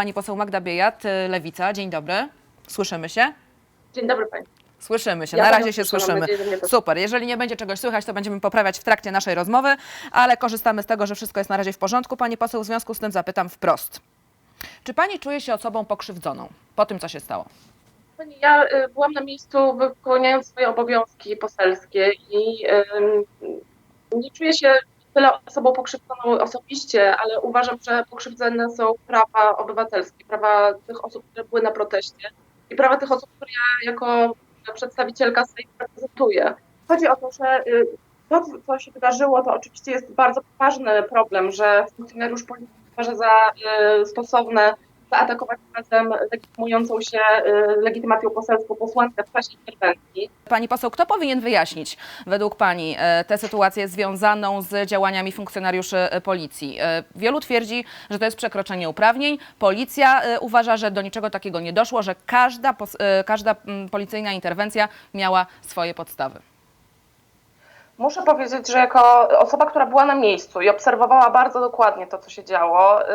pani poseł Magda Biejat, y, Lewica. Dzień dobry. Słyszymy się? Dzień dobry Pani. Słyszymy się, Ja na razie się słyszymy. nadzieję, Super, jeżeli nie będzie czegoś słychać, to będziemy poprawiać w trakcie naszej rozmowy, ale korzystamy z tego, że wszystko jest na razie w porządku. Pani poseł, w związku z tym zapytam wprost. Czy pani czuje się osobą pokrzywdzoną po tym, co się stało? Pani, ja y, byłam na miejscu wypełniając swoje obowiązki poselskie i nie czuję się tyle osobą pokrzywdzoną osobiście, ale uważam, że pokrzywdzone są prawa obywatelskie, prawa tych osób, które były na proteście i prawa tych osób, które ja jako przedstawicielka Sejmu reprezentuję. Chodzi o to, że y, to, co się wydarzyło, to oczywiście jest bardzo poważny problem, że funkcjonariusz policji uważa za y, stosowne zaatakować razem legitymującą się y, legitymacją poselską posłankę w czasie interwencji. Pani poseł, kto powinien wyjaśnić według pani e, tę sytuację związaną z działaniami funkcjonariuszy e, policji? E, Wielu twierdzi, że to jest przekroczenie uprawnień. Policja uważa, że do niczego takiego nie doszło, że każda, każda mm, policyjna interwencja miała swoje podstawy. Muszę powiedzieć, że jako osoba, która była na miejscu i obserwowała bardzo dokładnie to, co się działo, y,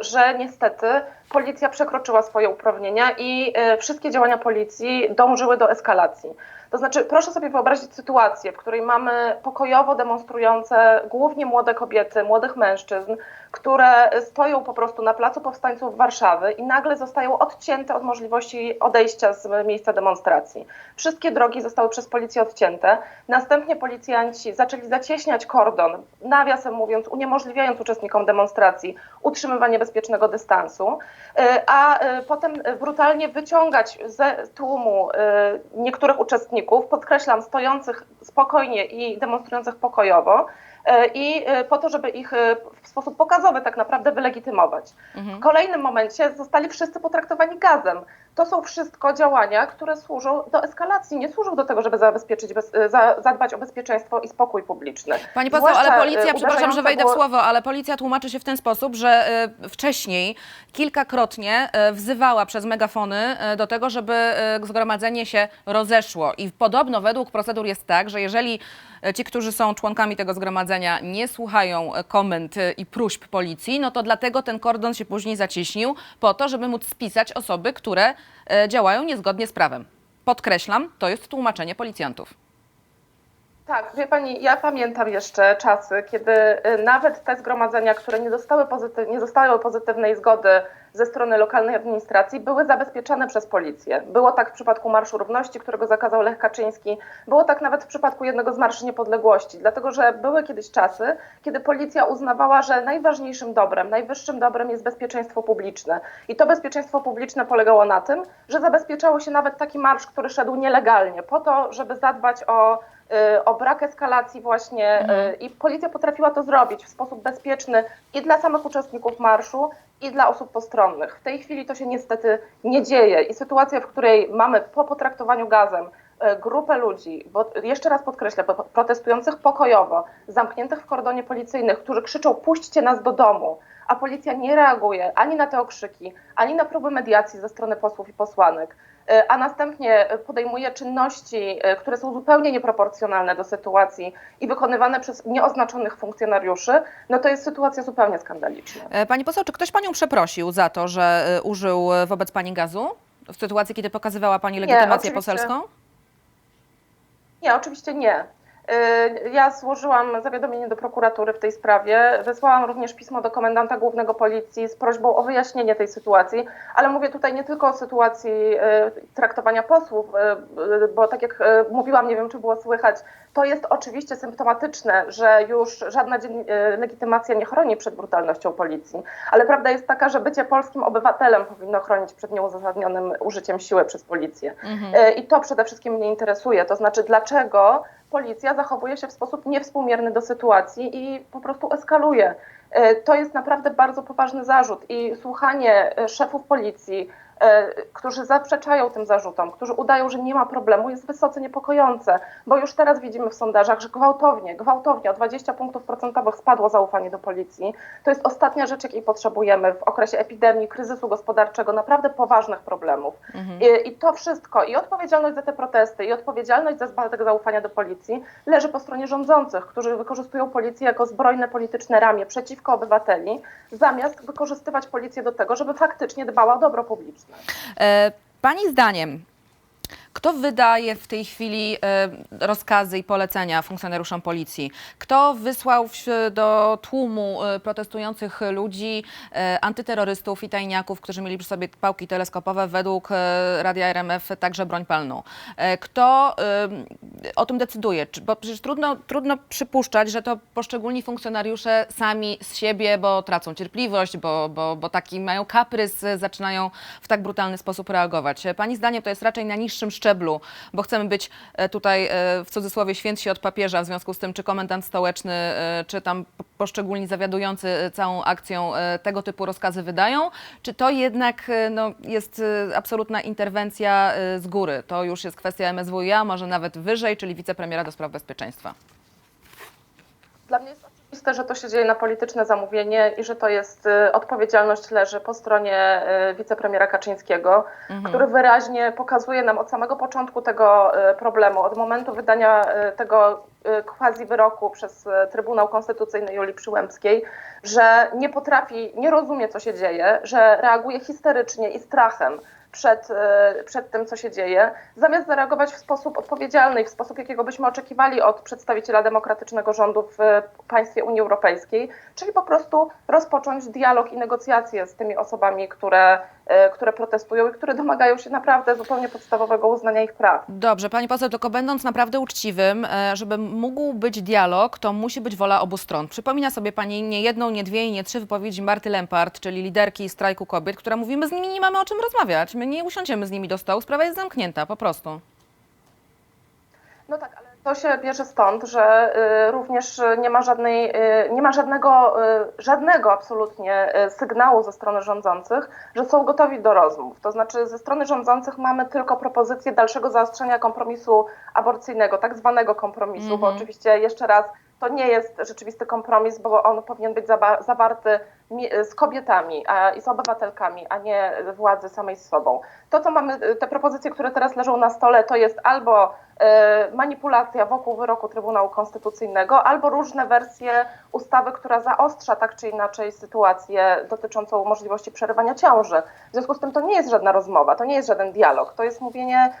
że niestety policja przekroczyła swoje uprawnienia i y, wszystkie działania policji dążyły do eskalacji. To znaczy, proszę sobie wyobrazić sytuację, w której mamy pokojowo demonstrujące głównie młode kobiety, młodych mężczyzn, które stoją po prostu na placu powstańców Warszawy i nagle zostają odcięte od możliwości odejścia z miejsca demonstracji. Wszystkie drogi zostały przez policję odcięte. Następnie policjanci zaczęli zacieśniać kordon, nawiasem mówiąc, uniemożliwiając uczestnikom demonstracji utrzymywanie bezpiecznego dystansu, y, a y, potem brutalnie wyciągać ze tłumu y, niektórych uczestników, podkreślam, stojących spokojnie i demonstrujących pokojowo, y, i y, po to, żeby ich y, w sposób pokazowy tak naprawdę wylegitymować. W kolejnym momencie zostali wszyscy potraktowani gazem. To są wszystko działania, które służą do eskalacji, nie służą do tego, żeby zabezpieczyć, bez, y, za, zadbać o bezpieczeństwo i spokój publiczny. Pani poseł, ale Zwłaszcza, policja, y, przepraszam, że wejdę w słowo, ale policja tłumaczy się w ten sposób, że y, wcześniej kilkakrotnie y, wzywała przez megafony do tego, żeby zgromadzenie się rozeszło. I podobno według procedur jest tak, że jeżeli ci, którzy są członkami tego zgromadzenia, nie słuchają komend i próśb policji, no to dlatego ten kordon się później zacieśnił, po to, żeby móc spisać osoby, które działają niezgodnie z prawem. Podkreślam, to jest tłumaczenie policjantów. Tak, wie pani, ja pamiętam jeszcze czasy, kiedy y, nawet te zgromadzenia, które nie, dostały pozytyw, nie dostały pozytywnej zgody ze strony lokalnej administracji, były zabezpieczane przez policję. Było tak w przypadku Marszu Równości, którego zakazał Lech Kaczyński, było tak nawet w przypadku jednego z Marszy Niepodległości, dlatego że były kiedyś czasy, kiedy policja uznawała, że najważniejszym dobrem, najwyższym dobrem jest bezpieczeństwo publiczne. I to bezpieczeństwo publiczne polegało na tym, że zabezpieczało się nawet taki marsz, który szedł nielegalnie, po to, żeby zadbać o o brak eskalacji właśnie y, i policja potrafiła to zrobić w sposób bezpieczny i dla samych uczestników marszu, i dla osób postronnych. W tej chwili to się niestety nie dzieje i sytuacja, w której mamy po potraktowaniu gazem y, grupę ludzi, bo jeszcze raz podkreślę, po- protestujących pokojowo, zamkniętych w kordonie policyjnych, którzy krzyczą puśćcie nas do domu, a policja nie reaguje ani na te okrzyki, ani na próby mediacji ze strony posłów i posłanek, y, a następnie podejmuje czynności, y, które są zupełnie nieproporcjonalne do sytuacji i wykonywane przez nieoznaczonych funkcjonariuszy, no to jest sytuacja zupełnie skandaliczna. E, Pani poseł, czy ktoś panią przeprosił za to, że e, użył e, wobec pani gazu? W sytuacji, kiedy pokazywała pani legitymację oczywiście. poselską? Nie, oczywiście nie. Y, Ja złożyłam zawiadomienie do prokuratury w tej sprawie. Wysłałam również pismo do komendanta głównego policji z prośbą o wyjaśnienie tej sytuacji, ale mówię tutaj nie tylko o sytuacji y, traktowania posłów, y, bo tak jak mówiłam, nie wiem czy było słychać, to jest oczywiście symptomatyczne, że już żadna legitymacja nie chroni przed brutalnością policji, ale prawda jest taka, że bycie polskim obywatelem powinno chronić przed nieuzasadnionym użyciem siły przez policję. E, I to przede wszystkim mnie interesuje. To znaczy, dlaczego policja zachowuje się w sposób niewspółmierny do sytuacji i po prostu eskaluje. E, To jest naprawdę bardzo poważny zarzut i słuchanie e, szefów policji, którzy zaprzeczają tym zarzutom, którzy udają, że nie ma problemu, jest wysoce niepokojące, bo już teraz widzimy w sondażach, że gwałtownie, gwałtownie o 20 punktów procentowych spadło zaufanie do policji. To jest ostatnia rzecz, jakiej potrzebujemy w okresie epidemii, kryzysu gospodarczego, naprawdę poważnych problemów. I, I to wszystko, i odpowiedzialność za te protesty, i odpowiedzialność za spadek zaufania do policji leży po stronie rządzących, którzy wykorzystują policję jako zbrojne polityczne ramię przeciwko obywateli, zamiast wykorzystywać policję do tego, żeby faktycznie dbała o dobro publiczne. E, Pani zdaniem, kto wydaje w tej chwili e, rozkazy i polecenia funkcjonariuszom policji? Kto wysłał do tłumu e, protestujących ludzi e, antyterrorystów i tajniaków, którzy mieli przy sobie pałki teleskopowe, według Radia RMF także broń palną? Kto o tym decyduje? Bo przecież trudno, trudno przypuszczać, że to poszczególni funkcjonariusze sami z siebie, bo tracą cierpliwość, bo, bo, bo taki mają kaprys, zaczynają w tak brutalny sposób reagować. Pani zdaniem to jest raczej na niższym szczeblu, bo chcemy być e, tutaj e, w cudzysłowie świętsi od papieża, w związku z tym czy komendant stołeczny, e, czy tam po- poszczególni zawiadujący całą akcją tego typu rozkazy wydają, czy to jednak no, jest absolutna interwencja z góry? To już jest kwestia MSWiA, może nawet wyżej, czyli wicepremiera do spraw bezpieczeństwa. Dla mnie jest oczywiste, że to się dzieje na polityczne zamówienie i że to jest y, odpowiedzialność leży po stronie y, wicepremiera Kaczyńskiego, który wyraźnie pokazuje nam od samego początku tego y, problemu, od momentu wydania tego quasi wyroku przez Trybunał Konstytucyjny Julii Przyłębskiej, że nie potrafi, nie rozumie, co się dzieje, że reaguje histerycznie i strachem przed, y, przed tym, co się dzieje, zamiast zareagować w sposób odpowiedzialny i w sposób, jakiego byśmy oczekiwali od przedstawiciela demokratycznego rządu w y, państwie Unii Europejskiej, czyli po prostu rozpocząć dialog i negocjacje z tymi osobami, które, które protestują i które domagają się naprawdę zupełnie podstawowego uznania ich praw. Dobrze, pani poseł, tylko będąc naprawdę uczciwym, e, żeby mógł być dialog, to musi być wola obu stron. Przypomina sobie pani nie jedną, nie dwie i nie trzy wypowiedzi Marty Lempart, czyli liderki strajku kobiet, która mówi, my z nimi nie mamy o czym rozmawiać, my nie usiądziemy z nimi do stołu, sprawa jest zamknięta, po prostu. No tak, ale to się bierze stąd, że y, również nie ma żadnej, y, nie ma żadnego, y, żadnego absolutnie sygnału ze strony rządzących, że są gotowi do rozmów. To znaczy ze strony rządzących mamy tylko propozycję dalszego zaostrzenia kompromisu aborcyjnego, tak zwanego kompromisu, bo oczywiście jeszcze raz to nie jest rzeczywisty kompromis, bo on powinien być zawarty z kobietami i z obywatelkami, a nie władzy samej z sobą. To, co mamy, te propozycje, które teraz leżą na stole, to jest albo e, manipulacja wokół wyroku Trybunału Konstytucyjnego, albo różne wersje ustawy, która zaostrza tak czy inaczej sytuację dotyczącą możliwości przerywania ciąży. W związku z tym to nie jest żadna rozmowa, to nie jest żaden dialog, to jest mówienie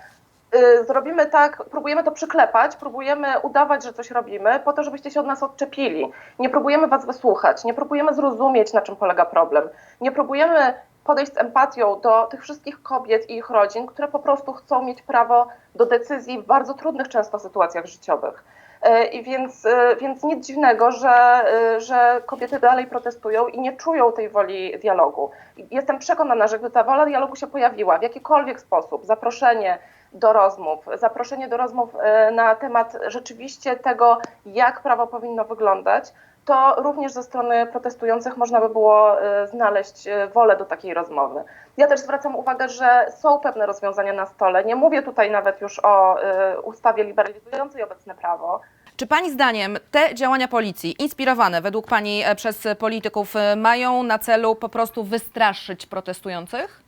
zrobimy tak, próbujemy to przyklepać, próbujemy udawać, że coś robimy, po to, żebyście się od nas odczepili. Nie próbujemy was wysłuchać, nie próbujemy zrozumieć, na czym polega problem. Nie próbujemy podejść z empatią do tych wszystkich kobiet i ich rodzin, które po prostu chcą mieć prawo do decyzji w bardzo trudnych często sytuacjach życiowych. Y, I więc, y, więc nic dziwnego, że, y, że kobiety dalej protestują i nie czują tej woli dialogu. Jestem przekonana, że gdy ta wola dialogu się pojawiła w jakikolwiek sposób, zaproszenie do rozmów, zaproszenie do rozmów e, na temat rzeczywiście tego, jak prawo powinno wyglądać, to również ze strony protestujących można by było e, znaleźć e, wolę do takiej rozmowy. Ja też zwracam uwagę, że są pewne rozwiązania na stole. Nie mówię tutaj nawet już o ustawie liberalizującej obecne prawo, Czy pani zdaniem te działania policji, inspirowane według pani przez polityków, mają na celu po prostu wystraszyć protestujących?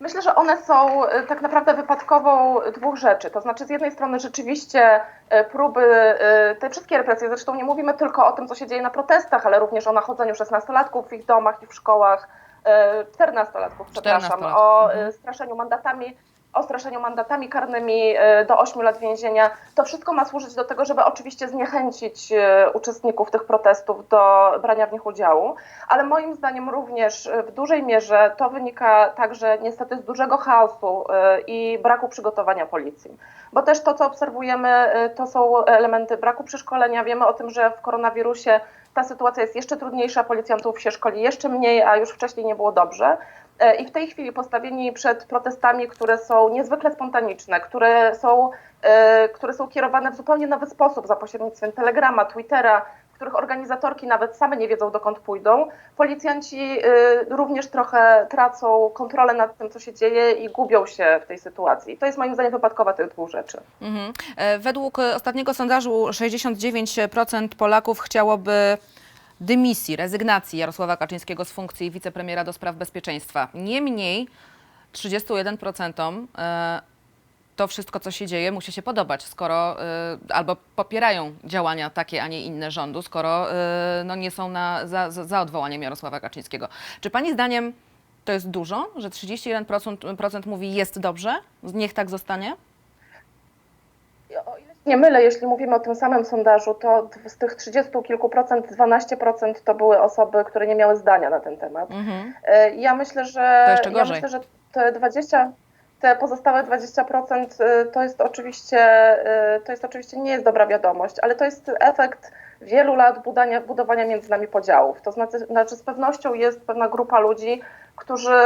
Myślę, że one są e, tak naprawdę wypadkową dwóch rzeczy. To znaczy, z jednej strony rzeczywiście e, próby, e, te wszystkie represje, zresztą nie mówimy tylko o tym, co się dzieje na protestach, ale również o nachodzeniu 16-latków w ich domach i w szkołach, e, 14-latków, przepraszam, 14-latków, o mhm. straszeniu mandatami. O straszeniu mandatami karnymi e, do 8 lat więzienia. To wszystko ma służyć do tego, żeby oczywiście zniechęcić e, uczestników tych protestów do brania w nich udziału ale moim zdaniem również e, w dużej mierze to wynika także niestety z dużego chaosu i braku przygotowania policji. Bo też to, co obserwujemy, to są elementy braku przeszkolenia. Wiemy o tym, że w koronawirusie ta sytuacja jest jeszcze trudniejsza, policjantów się szkoli jeszcze mniej, a już wcześniej nie było dobrze. E, I w tej chwili postawieni przed protestami, które są niezwykle spontaniczne, które są, e, które są kierowane w zupełnie nowy sposób za pośrednictwem Telegrama, Twittera, których organizatorki nawet same nie wiedzą, dokąd pójdą. Policjanci y, również trochę tracą kontrolę nad tym, co się dzieje i gubią się w tej sytuacji. To jest moim zdaniem wypadkowa tych dwóch rzeczy. Mhm. E, Według e, ostatniego sondażu 69% Polaków chciałoby dymisji, rezygnacji Jarosława Kaczyńskiego z funkcji wicepremiera do spraw bezpieczeństwa. Niemniej 31% e, to wszystko, co się dzieje, musi się podobać, skoro y, albo popierają działania takie, a nie inne rządu, skoro y, no, nie są na, za, za, odwołaniem Jarosława Kaczyńskiego. Czy pani zdaniem to jest dużo, że 31% procent mówi jest dobrze, niech tak zostanie? Nie mylę, jeśli mówimy o tym samym sondażu, to z tych 30 kilku procent 12% to były osoby, które nie miały zdania na ten temat. Mhm. E, Ja myślę, że To jeszcze ja myślę, że te 20 te pozostałe 20% y, to jest oczywiście y, to jest oczywiście nie jest dobra wiadomość, ale to jest efekt wielu lat budania, budowania między nami podziałów. To znaczy, znaczy z pewnością jest pewna grupa ludzi, którzy,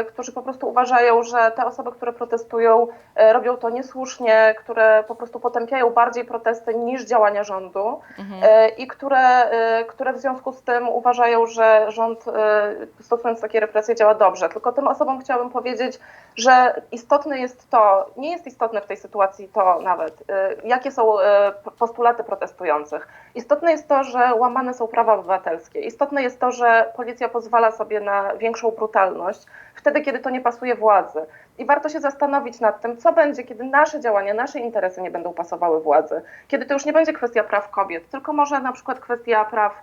y, którzy po prostu uważają, że te osoby, które protestują, y, robią to niesłusznie, które po prostu potępiają bardziej protesty niż działania rządu Mhm. e, i które, e, które w związku z tym uważają, że rząd e, stosując takie represje działa dobrze. Tylko tym osobom chciałabym powiedzieć, że istotne jest to, nie jest istotne w tej sytuacji to nawet, e, jakie są e, postulaty protestujących. Istotne jest to, że łamane są prawa obywatelskie. Istotne jest to, że policja pozwala sobie na większą brutalność wtedy, kiedy to nie pasuje władzy. I warto się zastanowić nad tym, co będzie, kiedy nasze działania, nasze interesy nie będą pasowały władzy. Kiedy to już nie będzie kwestia praw kobiet, tylko może na przykład kwestia praw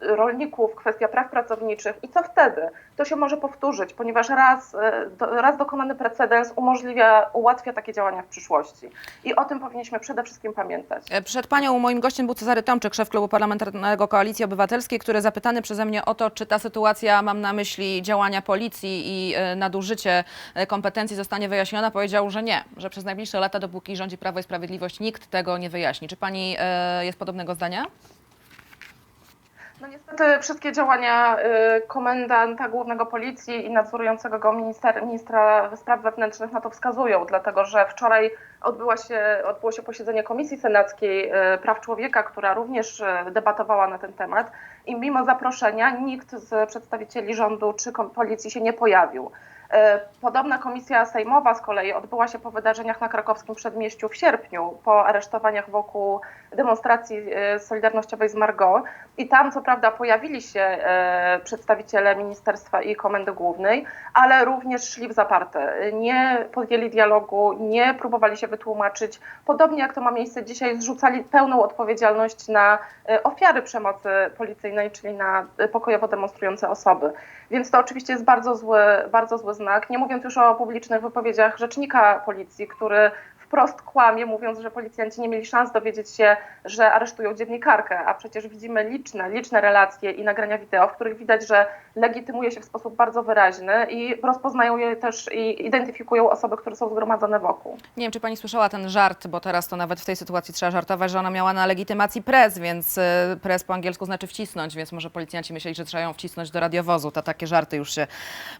rolników, kwestia praw pracowniczych i co wtedy? To się może powtórzyć, ponieważ raz, e, raz dokonany precedens umożliwia, ułatwia takie działania w przyszłości. I o tym powinniśmy przede wszystkim pamiętać. E, Przed panią moim gościem był Cezary Tomczyk, szef klubu parlamentarnego Koalicji Obywatelskiej, który zapytany przeze mnie o to, czy ta sytuacja, mam na myśli działania policji i e, nadużycie e, kompetencji zostanie wyjaśniona, powiedział, że nie, że przez najbliższe lata, dopóki rządzi Prawo i Sprawiedliwość, nikt tego nie wyjaśni. Czy pani e, jest podobnego zdania? No niestety wszystkie działania y, komendanta głównego policji i nadzorującego go minister, ministra spraw wewnętrznych na to wskazują, dlatego że wczoraj się, odbyło się posiedzenie Komisji Senackiej y, Praw Człowieka, która również y, debatowała na ten temat i mimo zaproszenia nikt z przedstawicieli rządu czy policji się nie pojawił. E, Podobna komisja sejmowa z kolei odbyła się po wydarzeniach na krakowskim przedmieściu w sierpniu, po aresztowaniach wokół demonstracji e, solidarnościowej z Margot. I tam co prawda pojawili się e, przedstawiciele ministerstwa i komendy głównej, ale również szli w zaparte. Nie podjęli dialogu, nie próbowali się wytłumaczyć. Podobnie jak to ma miejsce dzisiaj, zrzucali pełną odpowiedzialność na ofiary przemocy policyjnej, czyli na pokojowo demonstrujące osoby. Więc to oczywiście jest bardzo zły, bardzo zły znak. Nie mówiąc już o publicznych wypowiedziach rzecznika policji, który wprost kłamie, mówiąc, że policjanci nie mieli szans dowiedzieć się, że aresztują dziennikarkę, a przecież widzimy liczne, liczne relacje i nagrania wideo, w których widać, że legitymuje się w sposób bardzo wyraźny i rozpoznają je też i identyfikują osoby, które są zgromadzone wokół. Nie wiem, czy pani słyszała ten żart, bo teraz to nawet w tej sytuacji trzeba żartować, że ona miała na legitymacji prez, więc e, prez po angielsku znaczy wcisnąć, więc może policjanci myśleli, że trzeba ją wcisnąć do radiowozu. To takie żarty już się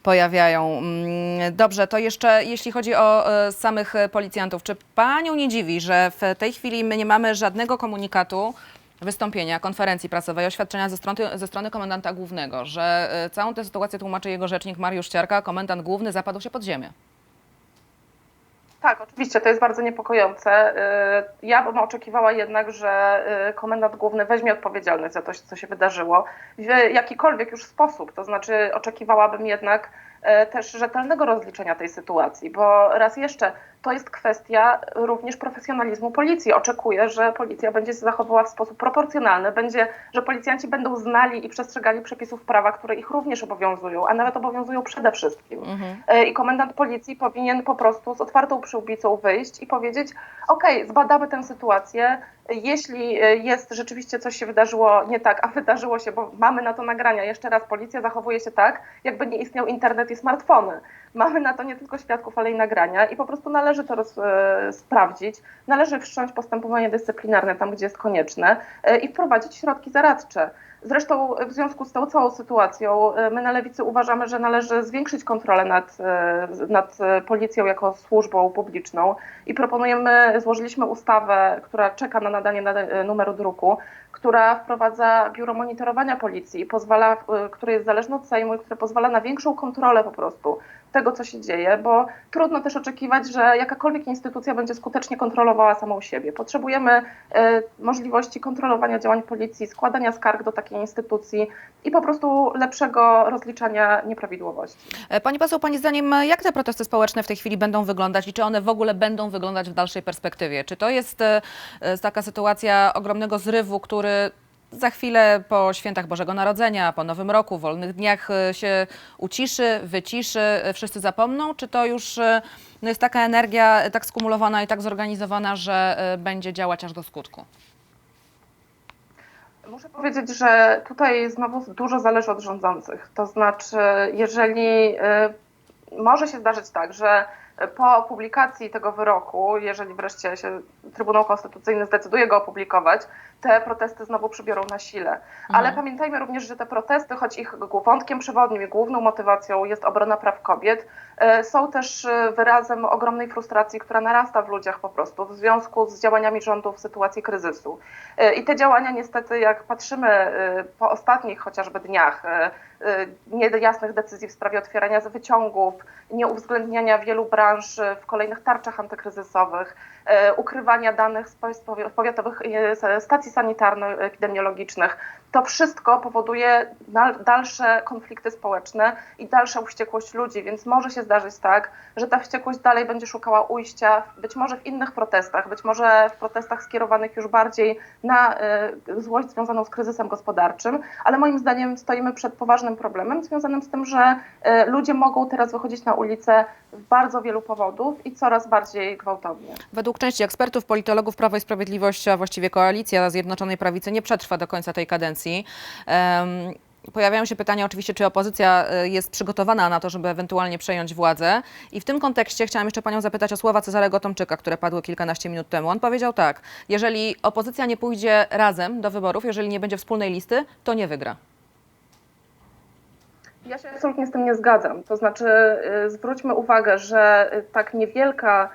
pojawiają. Mm, Dobrze, to jeszcze jeśli chodzi o e, samych policjantów, czy panią nie dziwi, że w tej chwili my nie mamy żadnego komunikatu, wystąpienia, konferencji prasowej, oświadczenia ze strony, ze strony komendanta głównego, że e, całą tę sytuację tłumaczy jego rzecznik Mariusz Ciarka, komendant główny zapadł się pod ziemię. Tak, oczywiście, to jest bardzo niepokojące. Y, Ja bym oczekiwała jednak, że y, komendant główny weźmie odpowiedzialność za to, co się wydarzyło w jakikolwiek już sposób. To znaczy, oczekiwałabym jednak y, też rzetelnego rozliczenia tej sytuacji, bo raz jeszcze to jest kwestia również profesjonalizmu policji. Oczekuję, że policja będzie się zachowywała w sposób proporcjonalny, będzie, że policjanci będą znali i przestrzegali przepisów prawa, które ich również obowiązują, a nawet obowiązują przede wszystkim. E, I komendant policji powinien po prostu z otwartą przyłbicą wyjść i powiedzieć: OK, zbadamy tę sytuację. Jeśli e, jest rzeczywiście coś się wydarzyło nie tak, a wydarzyło się, bo mamy na to nagrania, jeszcze raz policja zachowuje się tak, jakby nie istniał internet i smartfony. Mamy na to nie tylko świadków, ale i nagrania i po prostu należy to roz, e, sprawdzić. Należy wszcząć postępowanie dyscyplinarne tam, gdzie jest konieczne e, i wprowadzić środki zaradcze. Zresztą w związku z tą całą sytuacją e, my na lewicy uważamy, że należy zwiększyć kontrolę nad, nad policją jako służbą publiczną i proponujemy, złożyliśmy ustawę, która czeka na nadanie nada- numeru druku, która wprowadza biuro monitorowania policji pozwala, które jest zależne od Sejmu i które pozwala na większą kontrolę po prostu tego, co się dzieje, bo trudno też oczekiwać, że jakakolwiek instytucja będzie skutecznie kontrolowała samą siebie. Potrzebujemy e, możliwości kontrolowania działań policji, składania skarg do takiej instytucji i po prostu lepszego rozliczania nieprawidłowości. E, Pani poseł, Pani zdaniem, jak te protesty społeczne w tej chwili będą wyglądać i czy one w ogóle będą wyglądać w dalszej perspektywie? Czy to jest e, taka sytuacja ogromnego zrywu, który za chwilę po świętach Bożego Narodzenia, po Nowym Roku, wolnych dniach e, się uciszy, wyciszy, e, wszyscy zapomną? Czy to już e, no jest taka energia tak skumulowana i tak zorganizowana, że będzie działać aż do skutku? Muszę powiedzieć, że tutaj znowu dużo zależy od rządzących. To znaczy, jeżeli może się zdarzyć tak, że po publikacji tego wyroku, jeżeli wreszcie się Trybunał Konstytucyjny zdecyduje go opublikować, te protesty znowu przybiorą na sile. Ale pamiętajmy również, że te protesty, choć ich wątkiem przewodnim i główną motywacją jest obrona praw kobiet, y, są też y, wyrazem ogromnej frustracji, która narasta w ludziach po prostu w związku z działaniami rządu w sytuacji kryzysu. Y, I te działania niestety, jak patrzymy po ostatnich chociażby dniach, niejasnych decyzji w sprawie otwierania wyciągów, nieuwzględniania wielu branż y, w kolejnych tarczach antykryzysowych, y, ukrywania danych z powi- z powi- powiatowych y, stacji sanitarno-epidemiologicznych, to wszystko powoduje dal- dalsze konflikty społeczne i dalsza wściekłość ludzi, więc może się zdarzyć tak, że ta wściekłość dalej będzie szukała ujścia, być może w innych protestach, być może w protestach skierowanych już bardziej na y, złość związaną z kryzysem gospodarczym, ale moim zdaniem stoimy przed poważnym problemem związanym z tym, że y, ludzie mogą teraz wychodzić na ulicę z bardzo wielu powodów i coraz bardziej gwałtownie. Według części ekspertów, politologów Prawo i Sprawiedliwość, a właściwie koalicja Zjednoczonej Prawicy nie przetrwa do końca tej kadencji. Em, Pojawiają się pytania oczywiście, czy opozycja e, jest przygotowana na to, żeby ewentualnie przejąć władzę. I w tym kontekście chciałam jeszcze panią zapytać o słowa Cezarego Tomczyka, które padły kilkanaście minut temu. On powiedział tak, jeżeli opozycja nie pójdzie razem do wyborów, jeżeli nie będzie wspólnej listy, to nie wygra. Ja się absolutnie z tym nie zgadzam. To znaczy, y, zwróćmy uwagę, że y, tak niewielka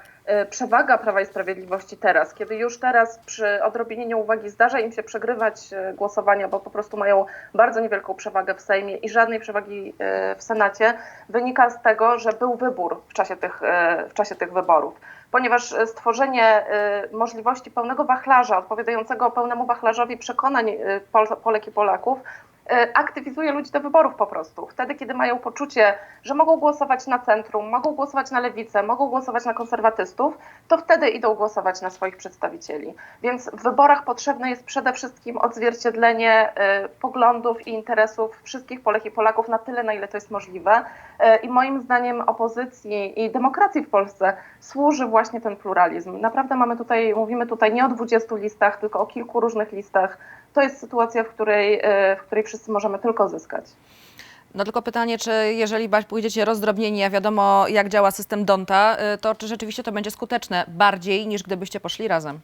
przewaga Prawa i Sprawiedliwości teraz, kiedy już teraz przy odrobinie nieuwagi zdarza im się przegrywać y, głosowania, bo po prostu mają bardzo niewielką przewagę w Sejmie i żadnej przewagi y, w Senacie, wynika z tego, że był wybór w czasie tych, w czasie tych wyborów. Ponieważ stworzenie możliwości pełnego wachlarza, odpowiadającego pełnemu wachlarzowi przekonań Pol- Polek i Polaków, aktywizuje ludzi do wyborów po prostu. Wtedy, kiedy mają poczucie, że mogą głosować na centrum, mogą głosować na lewicę, mogą głosować na konserwatystów, to wtedy idą głosować na swoich przedstawicieli. Więc w wyborach potrzebne jest przede wszystkim odzwierciedlenie y, poglądów i interesów wszystkich Polek i Polaków na tyle, na ile to jest możliwe. Y, I moim zdaniem opozycji i demokracji w Polsce służy właśnie ten pluralizm. Naprawdę mamy tutaj, mówimy tutaj nie o 20 listach, tylko o kilku różnych listach. To jest sytuacja, w której, y, w której wszyscy możemy tylko zyskać. No tylko pytanie, czy jeżeli pójdziecie rozdrobnieni, a wiadomo jak działa system Donta, y, to czy rzeczywiście to będzie skuteczne bardziej niż gdybyście poszli razem?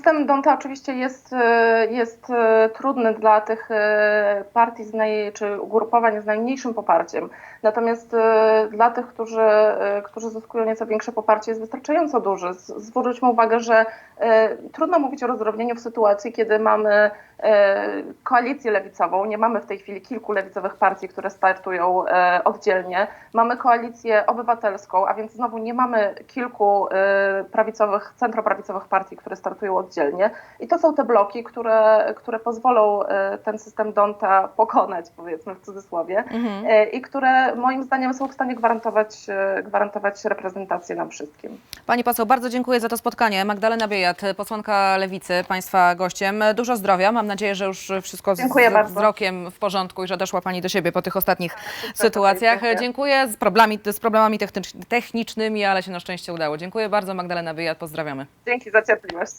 System Donta oczywiście jest, e, jest e, trudny dla tych e, partii z naj, czy ugrupowań z najmniejszym poparciem. Natomiast dla tych, którzy, którzy zyskują nieco większe poparcie, jest wystarczająco duży. Zwróćmy uwagę, że trudno mówić o rozdrobnieniu w sytuacji, kiedy mamy koalicję lewicową. Nie mamy w tej chwili kilku lewicowych partii, które startują e, oddzielnie. Mamy koalicję obywatelską, a więc znowu nie mamy kilku e, prawicowych, centroprawicowych partii, które startują oddzielnie. I to są te bloki, które, które pozwolą e, ten system Donta pokonać, powiedzmy w cudzysłowie, e, i które moim zdaniem są w stanie gwarantować, e, gwarantować reprezentację nam wszystkim. Pani poseł, bardzo dziękuję za to spotkanie. Magdalena Biejat, posłanka Lewicy, Państwa gościem. Dużo zdrowia. Mam nadzieję, że już wszystko Dziękuję z, bardzo. wzrokiem w porządku i że doszła Pani do siebie po tych ostatnich tak, tak, tak, sytuacjach. Dziękuję. Dziękuję. Z problemami, z problemami technicznymi, ale się na szczęście udało. Dziękuję bardzo. Magdalena Wyjad, pozdrawiamy. Dzięki za cierpliwość.